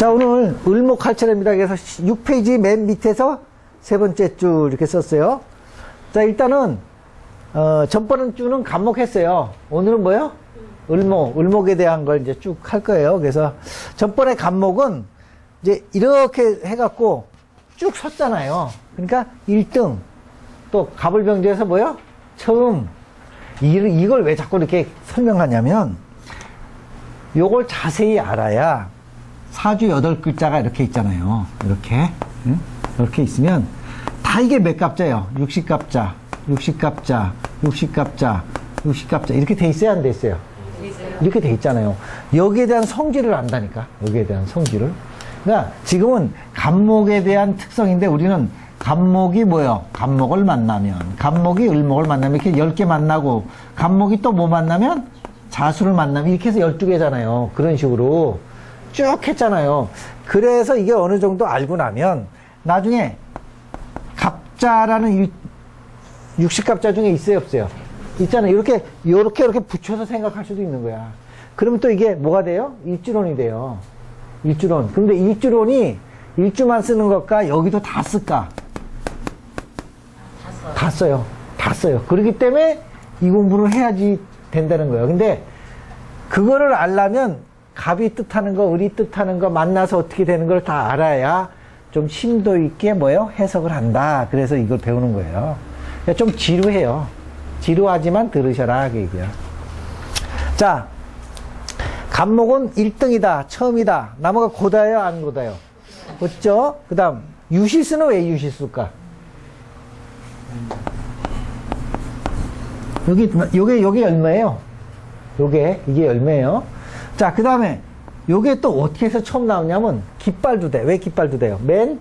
자, 오늘 을목할차례입니다. 그래서 6페이지 맨 밑에서 세 번째 줄 이렇게 썼어요. 자, 일단은, 어, 전번은 주는 간목했어요. 오늘은 뭐요? 을목, 을목에 대한 걸 이제 쭉 할 거예요. 그래서 전번에 간목은 이제 이렇게 해갖고 쭉 섰잖아요. 그러니까 1등, 또 갑을병제에서 뭐요? 처음. 이, 이걸 왜 자꾸 이렇게 설명하냐면, 요걸 자세히 알아야 사주 여덟 글자가 이렇게 있잖아요. 이렇게. 응? 이렇게 있으면 다 이게 몇 갑자예요? 60갑자, 60갑자, 60갑자, 60갑자. 이렇게 돼 있어야 안 돼 있어요? 이렇게 돼 있잖아요. 여기에 대한 성질을 안다니까. 여기에 대한 성질을. 그러니까 지금은 간목에 대한 특성인데 우리는 간목이 뭐예요? 간목을 만나면, 간목이 을목을 만나면 이렇게 10개 만나고, 간목이 또 뭐 만나면? 자수를 만나면 이렇게 해서 12개잖아요. 그런 식으로 쭉 했잖아요. 그래서 이게 어느 정도 알고 나면 나중에 갑자라는 60갑자 중에 있어요, 없어요? 있잖아요. 이렇게, 이렇게, 이렇게 붙여서 생각할 수도 있는 거야. 그러면 또 이게 뭐가 돼요? 일주론이 돼요. 일주론. 근데 일주론이 일주만 쓰는 것과 여기도 다 쓸까? 다 써요. 다 써요. 그렇기 때문에 이 공부를 해야지 된다는 거예요. 근데 그거를 알려면 갑이 뜻하는 거, 을이 뜻하는 거 만나서 어떻게 되는 걸 다 알아야 좀 심도 있게 뭐요? 해석을 한다. 그래서 이걸 배우는 거예요. 그러니까 좀 지루해요. 지루하지만 들으셔라. 그 얘기야. 자, 간목은 1등이다. 처음이다. 나무가 고다요? 안 고다요? 그렇죠? 그 다음, 유실수는 왜 유실수일까? 여기, 요게, 요게 열매예요. 요게, 이게 열매예요. 자, 그 다음에, 요게 또 어떻게 해서 처음 나오냐면, 깃발도 돼. 왜 깃발도 돼요? 맨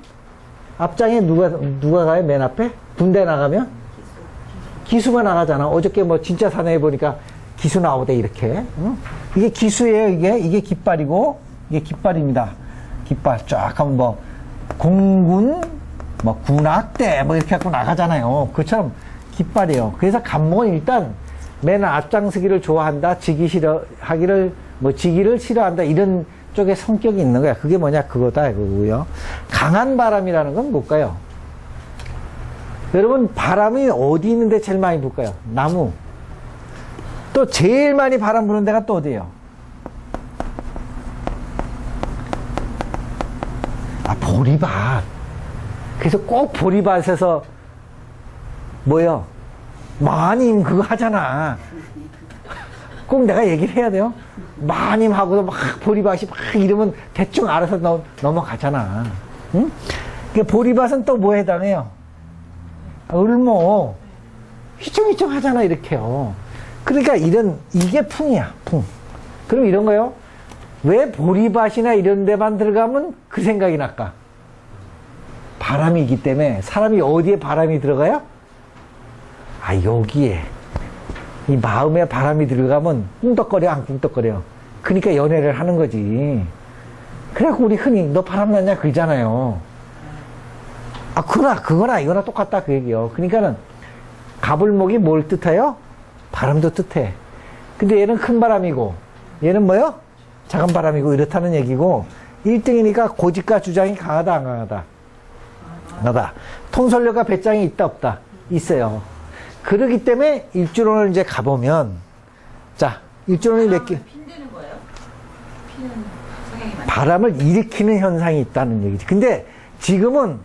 앞장에 누가, 누가 가요? 맨 앞에? 군대 나가면? 기수가 나가잖아. 어저께 뭐 진짜 사내에 보니까 기수 나오대, 이렇게. 응? 이게 기수예요, 이게. 이게 깃발이고, 이게 깃발입니다. 깃발 쫙 하면 뭐, 공군, 뭐, 군악대, 뭐 이렇게 갖고 나가잖아요. 그처럼 깃발이에요. 그래서 간목은 일단 맨 앞장서기를 좋아한다, 지기 싫어하기를, 뭐, 지기를 싫어한다, 이런 쪽에 성격이 있는 거야. 그게 뭐냐, 그거다, 그거고요. 강한 바람이라는 건 뭘까요? 여러분, 바람이 어디 있는데 제일 많이 불까요? 나무. 또 제일 많이 바람 부는 데가 또 어디예요? 아, 보리밭. 그래서 꼭 보리밭에서 뭐요? 마님 그거 하잖아. 꼭 내가 얘기를 해야 돼요? 마님 하고서 막 보리밭이 막 이러면 대충 알아서 넘, 넘어가잖아. 응? 그 보리밭은 또 뭐에 해당해요? 을모. 휘청휘청 하잖아, 이렇게요. 그러니까 이런, 이게 풍이야, 풍. 그럼 이런 거요? 왜 보리밭이나 이런 데만 들어가면 그 생각이 날까? 바람이 있기 때문에 사람이 어디에 바람이 들어가요? 아, 여기에. 이 마음에 바람이 들어가면 꿍떡거려, 안 꿍떡거려. 그러니까 연애를 하는 거지. 그래갖고 우리 흔히 너 바람 났냐? 그러잖아요. 아, 그거나, 그거나 이거나 똑같다. 그 얘기요. 그러니까는 가불목이 뭘 뜻해요? 바람도 뜻해. 근데 얘는 큰 바람이고, 얘는 뭐요? 작은 바람이고, 이렇다는 얘기고, 1등이니까 고집과 주장이 강하다, 안 강하다? 강하다. 통솔력과 배짱이 있다, 없다? 있어요. 그러기 때문에 일주론을 이제 가보면, 자, 일주론이 몇 개, 핀되는 거예요? 피는 성향이 많아요. 바람을 일으키는 현상이 있다는 얘기지. 근데 지금은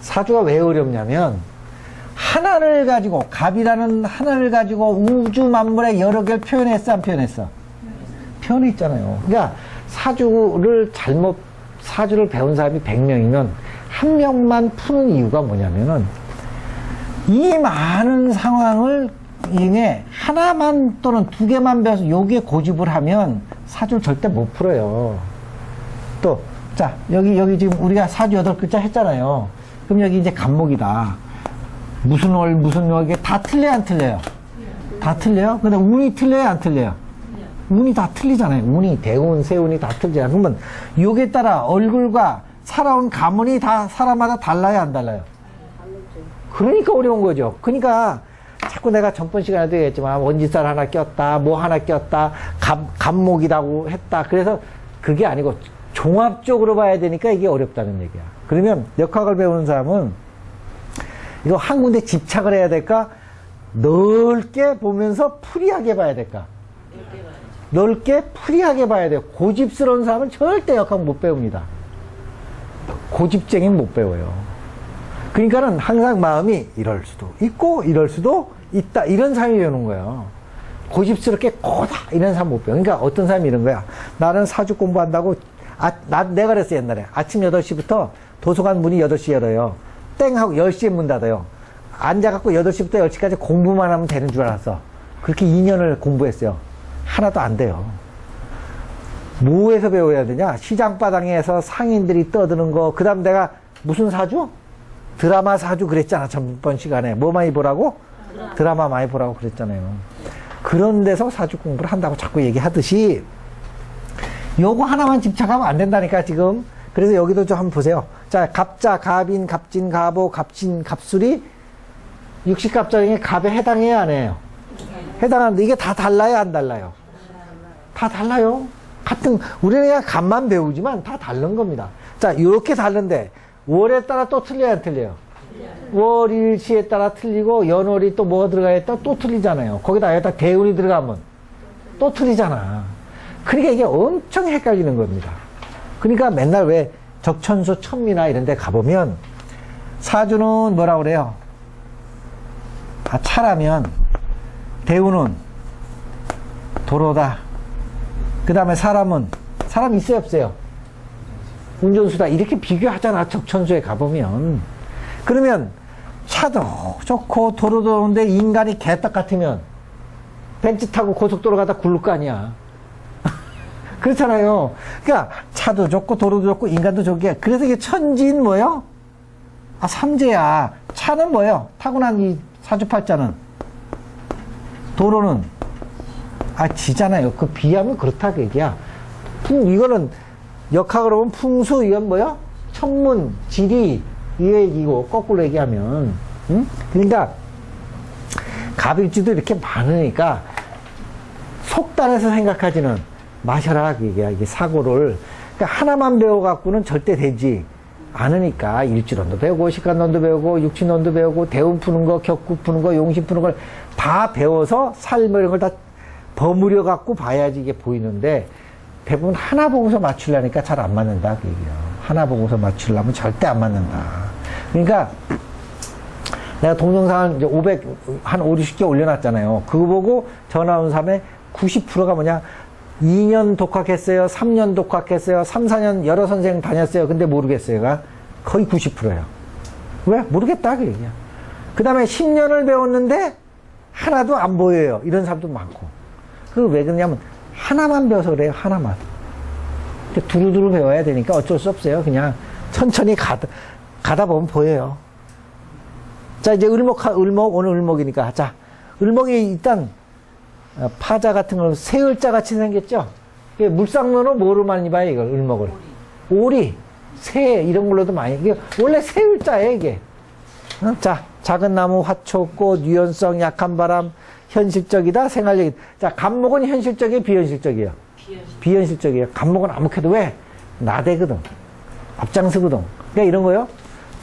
사주가 왜 어렵냐면 하나를 가지고 갑이라는 하나를 가지고 우주 만물의 여러 개를 표현했어 안 표현했어? 표현했잖아요. 그러니까 사주를 잘못 사주를 배운 사람이 100명이면 한 명만 푸는 이유가 뭐냐면은 이 많은 상황을 이게 하나만 또는 두 개만 배워서 여기에 고집을 하면 사주를 절대 못 풀어요. 또, 자, 여기, 여기 지금 우리가 사주 여덟 글자 했잖아요. 그럼 여기 이제 간목이다. 무슨 월, 무슨 월, 이게 다 틀려요, 안 틀려요? 다 틀려요? 근데 운이 틀려요, 안 틀려요? 운이 다 틀리잖아요. 운이, 대운, 세운이 다 틀리잖아요. 그러면 여기에 따라 얼굴과 살아온 가문이 다 사람마다 달라요, 안 달라요? 그러니까 어려운 거죠. 그러니까 자꾸 내가 전번 시간에도 얘기했지만 원지살 하나 꼈다, 뭐 하나 꼈다, 감, 감목이라고 했다. 그래서 그게 아니고 종합적으로 봐야 되니까 이게 어렵다는 얘기야. 그러면 역학을 배우는 사람은 이거 한 군데 집착을 해야 될까? 넓게 보면서 풀이하게 봐야 될까? 넓게 풀이하게 봐야 돼요. 고집스러운 사람은 절대 역학 못 배웁니다. 고집쟁이는 못 배워요. 그러니까는 항상 마음이 이럴 수도 있고 이럴 수도 있다 이런 사람이 배우는 거예요. 고집스럽게 고다 이런 사람 못 배워. 그러니까 어떤 사람이 이런 거야. 나는 사주 공부한다고 아, 나, 내가 그랬어 옛날에 아침 8시부터 도서관 문이 8시 열어요. 땡 하고 10시에 문 닫아요. 앉아갖고 8시부터 10시까지 공부만 하면 되는 줄 알았어. 그렇게 2년을 공부했어요. 하나도 안 돼요. 뭐에서 배워야 되냐? 시장 바닥에서 상인들이 떠드는 거. 그 다음 내가 무슨 사주? 드라마 사주 그랬잖아. 전번 시간에. 뭐 많이 보라고? 드라마 많이 보라고 그랬잖아요. 그런 데서 사주 공부를 한다고 자꾸 얘기하듯이 요거 하나만 집착하면 안 된다니까, 지금. 그래서 여기도 좀 한번 보세요. 자, 갑자, 갑인, 갑진, 갑오, 갑진, 갑술이 육식갑자 중에 갑에 해당해야 안 해요? 해당하는데 이게 다 달라요, 안 달라요? 다 달라요. 같은 우리가 간만 배우지만 다 다른 겁니다. 자, 이렇게 다른데 월에 따라 또 틀려야 안 틀려요. 월일시에 따라 틀리고 연월이 또 뭐가 들어가야 했다 또 틀리잖아요. 거기다 여기다 대운이 들어가면 또 틀리잖아. 그러니까 이게 엄청 헷갈리는 겁니다. 그러니까 맨날 왜 적천수 천미나 이런 데 가보면 사주는 뭐라 그래요? 아, 차라면 대운은 도로다. 그 다음에 사람은, 사람 있어요, 없어요? 운전수다. 이렇게 비교하잖아, 적천수에 가보면. 그러면 차도 좋고 도로도 좋은데 인간이 개떡 같으면 벤츠 타고 고속도로 가다 굴를 거 아니야. 그렇잖아요. 그러니까 차도 좋고 도로도 좋고 인간도 좋게. 그래서 이게 천지인 뭐요? 아, 삼재야. 차는 뭐요? 타고난 이 사주팔자는. 도로는 아 지잖아요. 그 비하면 그렇다 그 얘기야. 풍 이거는 역학으로 보면 풍수 이건 뭐야? 천문 지리 이 얘기고 거꾸로 얘기하면 응? 그러니까 갑일주도 이렇게 많으니까 속단해서 생각하지는 마셔라 그 얘기야 이게 사고를 그러니까 하나만 배워갖고는 절대 되지 않으니까 일주론도 배우고 식간론도 배우고 육친론도 배우고 대운 푸는 거 격구 푸는 거 용신 푸는 걸 다 배워서 삶을 이런 걸 다 버무려 갖고 봐야지 이게 보이는데 대부분 하나 보고서 맞추려니까 잘 안 맞는다 그 얘기야 하나 보고서 맞추려면 절대 안 맞는다 그러니까 내가 동영상을 이제 500, 한 5, 60개 올려놨잖아요. 그거 보고 전화 온 사람의 90%가 뭐냐. 2년 독학했어요. 3년 독학했어요. 3, 4년 여러 선생 다녔어요. 근데 모르겠어요가 거의 90%예요. 왜? 모르겠다. 그 얘기야. 그 다음에 10년을 배웠는데 하나도 안 보여요. 이런 사람도 많고. 그 왜 그러냐면 하나만 배워서 그래요. 하나만. 두루두루 배워야 되니까 어쩔 수 없어요. 그냥 천천히 가다, 가다 보면 보여요. 자, 이제 을목, 을목, 오늘 을목이니까. 자, 을목이 일단, 어, 파자 같은 거, 새을자 같이 생겼죠? 이게 물상로는 뭐로 많이 봐요, 이걸, 을목을? 오리, 새, 이런 걸로도 많이. 이게 원래 새을자예요, 이게. 어? 자, 작은 나무, 화초, 꽃, 유연성, 약한 바람, 현실적이다, 생활력이다. 자, 간목은 현실적이에요, 비현실적이에요? 비현실. 비현실적이에요. 간목은 아무래도 왜? 나대거든. 앞장서거든. 그러니까 이런 거요.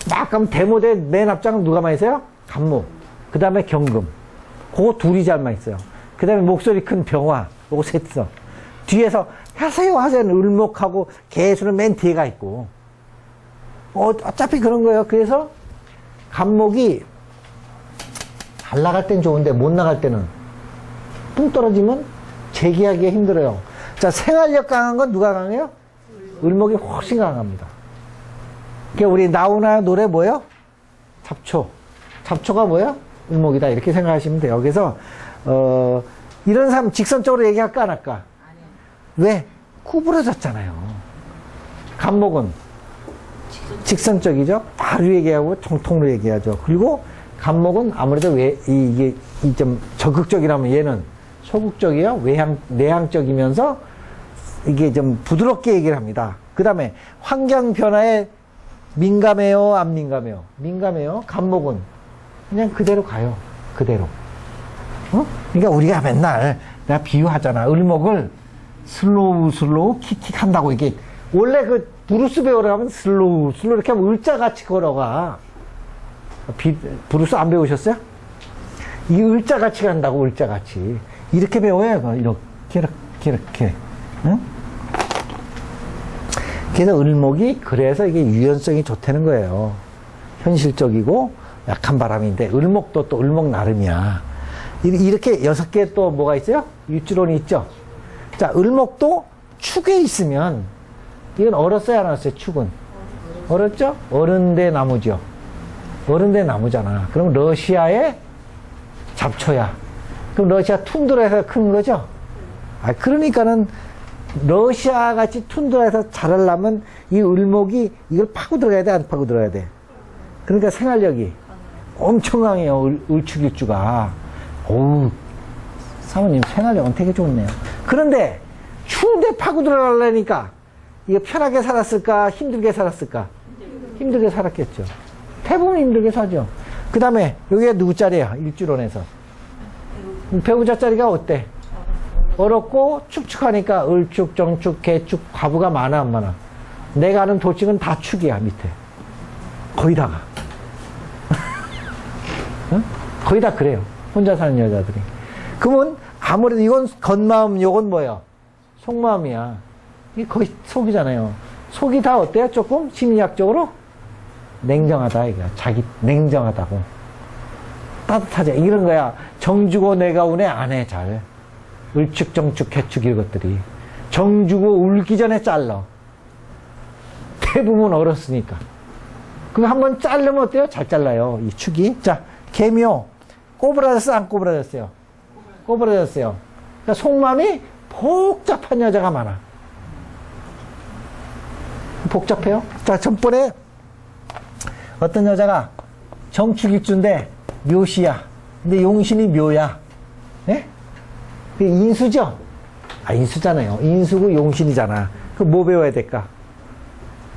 막 가면 대모대 맨 앞장은 누가 많이 있어요? 간목. 그 다음에 경금. 그거 둘이 잘만 있어요. 그 다음에 목소리 큰 병화. 요거 셋 써. 뒤에서 하세요 하세요 을목하고 개수는 맨 뒤에가 있고. 어, 어차피 그런 거예요. 그래서 간목이 잘 나갈 땐 좋은데 못 나갈 때는 뚱 떨어지면 재기하기가 힘들어요. 자, 생활력 강한 건 누가 강해요? 을목이 훨씬 강합니다. 그게 우리 나오나 노래 뭐예요? 잡초. 잡초가 뭐예요? 을목이다. 이렇게 생각하시면 돼요. 그래서, 어, 이런 사람 직선적으로 얘기할까, 안 할까? 아니요. 왜? 구부러졌잖아요. 간목은 직선. 직선적이죠. 바로 얘기하고 정통으로 얘기하죠. 그리고 간목은 아무래도 왜, 이, 이게, 이좀 적극적이라면 얘는 소극적이에요. 외향, 내향적이면서 이게 좀 부드럽게 얘기를 합니다. 그 다음에 환경 변화에 민감해요? 안 민감해요? 민감해요. 간목은 그냥 그대로 가요. 그대로. 어? 그러니까 우리가 맨날 내가 비유하잖아. 을목을 슬로우 슬로우 킥킥 한다고 이게 원래 그 브루스 배우라 하면 슬로우 슬로우 이렇게 하면 을자같이 걸어가 비, 브루스 안 배우셨어요? 이 을자같이 간다고 을자같이 이렇게 배워야 돼. 이렇게 이렇게 이렇게 응? 그래서 을목이 그래서 이게 유연성이 좋다는 거예요 현실적이고 약한 바람인데 을목도 또 을목 나름이야 이- 이렇게 여섯 개 또 뭐가 있어요? 육지론이 있죠 자 을목도 축에 있으면 이건 얼었어요 안 얼었어요 축은 얼었죠? 어른대 나무죠 어른대 나무잖아. 그럼 러시아의 잡초야. 그럼 러시아 툰드라에서 큰 거죠? 아 그러니까는 러시아 같이 툰드라에서 자라려면 이 을목이 이걸 파고 들어가야 돼? 안 파고 들어가야 돼? 그러니까 생활력이 엄청 강해요 을, 을축일주가. 어우 사모님 생활력은 되게 좋네요. 그런데 추운데 파고 들어가려니까 이게 편하게 살았을까 힘들게 살았을까? 힘들게 살았겠죠 대부분 힘들게 살죠. 그 다음에 여기가 누구 자리야? 일주론에서. 배우자 자리가 어때? 어렵고 축축하니까 을축, 정축, 개축, 과부가 많아 안 많아? 내가 아는 도축은 다 축이야 밑에. 거의 다가. 응? 거의 다 그래요. 혼자 사는 여자들이. 그러면 아무래도 이건 겉마음 요건 뭐예요? 속마음이야. 이게 거의 속이잖아요. 속이 다 어때요? 조금 심리학적으로 냉정하다 이거 자기 냉정하다고. 따뜻하지 이런 거야. 정주고 내가 운에 안 해 잘. 을축 정축 개축 이것들이. 정주고 울기 전에 잘라. 대부분 얼었으니까. 그거 한번 자르면 어때요? 잘 잘라요. 이 축이. 자 개묘. 꼬부라졌어요? 안 꼬부라졌어요? 꼬부라졌어요. 그러니까 속마음이 복잡한 여자가 많아. 복잡해요? 자 전번에 어떤 여자가 정축일주인데 묘시야 근데 용신이 묘야 예? 그 인수죠? 아, 인수잖아요. 인수고 용신이잖아. 그 뭐 배워야 될까?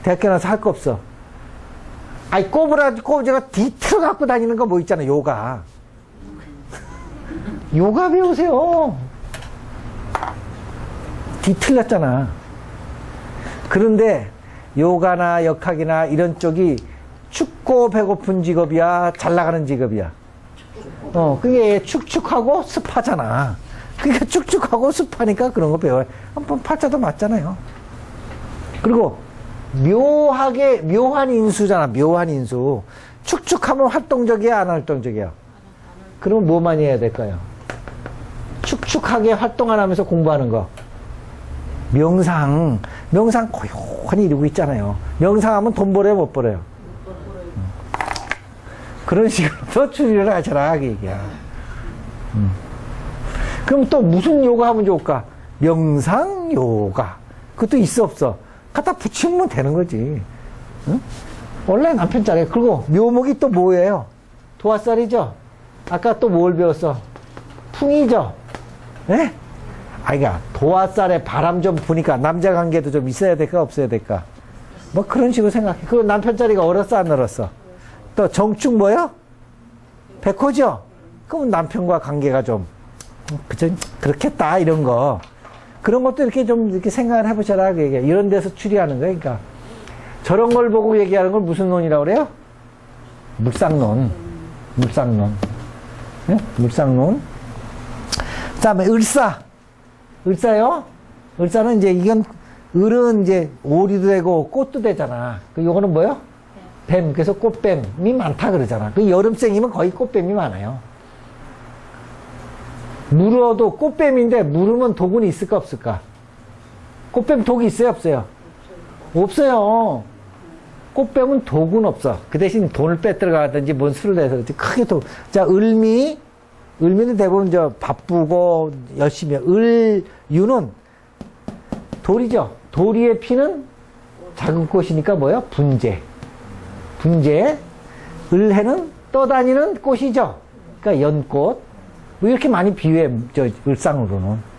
대학교 나서 할 거 없어. 아이, 꼬부라, 꼬부지가 뒤틀어 갖고 다니는 거 뭐 있잖아, 요가. 요가 배우세요. 뒤틀렸잖아. 그런데 요가나 역학이나 이런 쪽이 춥고 배고픈 직업이야, 잘 나가는 직업이야. 어, 그게 축축하고 습하잖아. 그러니까 축축하고 습하니까 그런 거 배워요. 한번 팔자도 맞잖아요. 그리고 묘하게, 묘한 인수잖아. 묘한 인수. 축축하면 활동적이야, 안 활동적이야? 그러면 뭐 많이 해야 될까요? 축축하게 활동 안 하면서 공부하는 거. 명상. 명상 고요하니 이러고 있잖아요. 명상하면 돈 벌어요, 못 벌어요? 음. 그런 식으로 더 추리를 하셔라, 그 얘기야. 음. 그럼 또 무슨 요가 하면 좋을까? 명상 요가. 그것도 있어, 없어? 갖다 붙이면 되는 거지. 응? 원래 남편 짤이에요. 그리고 묘목이 또 뭐예요? 도화살이죠? 아까 또 뭘 배웠어? 풍이죠? 예? 아이가 도화살에 바람 좀 부니까 남자 관계도 좀 있어야 될까 없어야 될까? 뭐 그런 식으로 생각해. 그 남편 자리가 얼었어 안 얼었어? 또 정축 뭐요? 백호죠? 그럼 남편과 관계가 좀 그저 그렇겠다 이런 거 그런 것도 이렇게 좀 이렇게 생각을 해보셔라 그 얘기야. 이런 데서 추리하는 거야. 그러니까 저런 걸 보고 얘기하는 걸 무슨 논이라고 그래요? 물상론. 물상론. 예? 물상론. 그 다음에 을사. 을사요? 을사는 이제 이건 을은 이제 오리도 되고 꽃도 되잖아. 그 요거는 뭐요? 뱀. 그래서 꽃뱀이 많다 그러잖아. 그 여름생이면 거의 꽃뱀이 많아요. 물어도 꽃뱀인데 물으면 독은 있을까 없을까? 꽃뱀 독이 있어요 없어요? 없어요. 꽃뱀은 독은 없어. 그 대신 돈을 빼들어가든지 뭔 술을 내서 그렇지 크게 독. 자 을미 을미는 대부분 저 바쁘고 열심히 해. 을유는 돌이죠. 도리의 피는 작은 꽃이니까 뭐요? 분재. 분재. 을해는 떠다니는 꽃이죠. 그러니까 연꽃. 왜 이렇게 많이 비유해, 저, 을상으로는.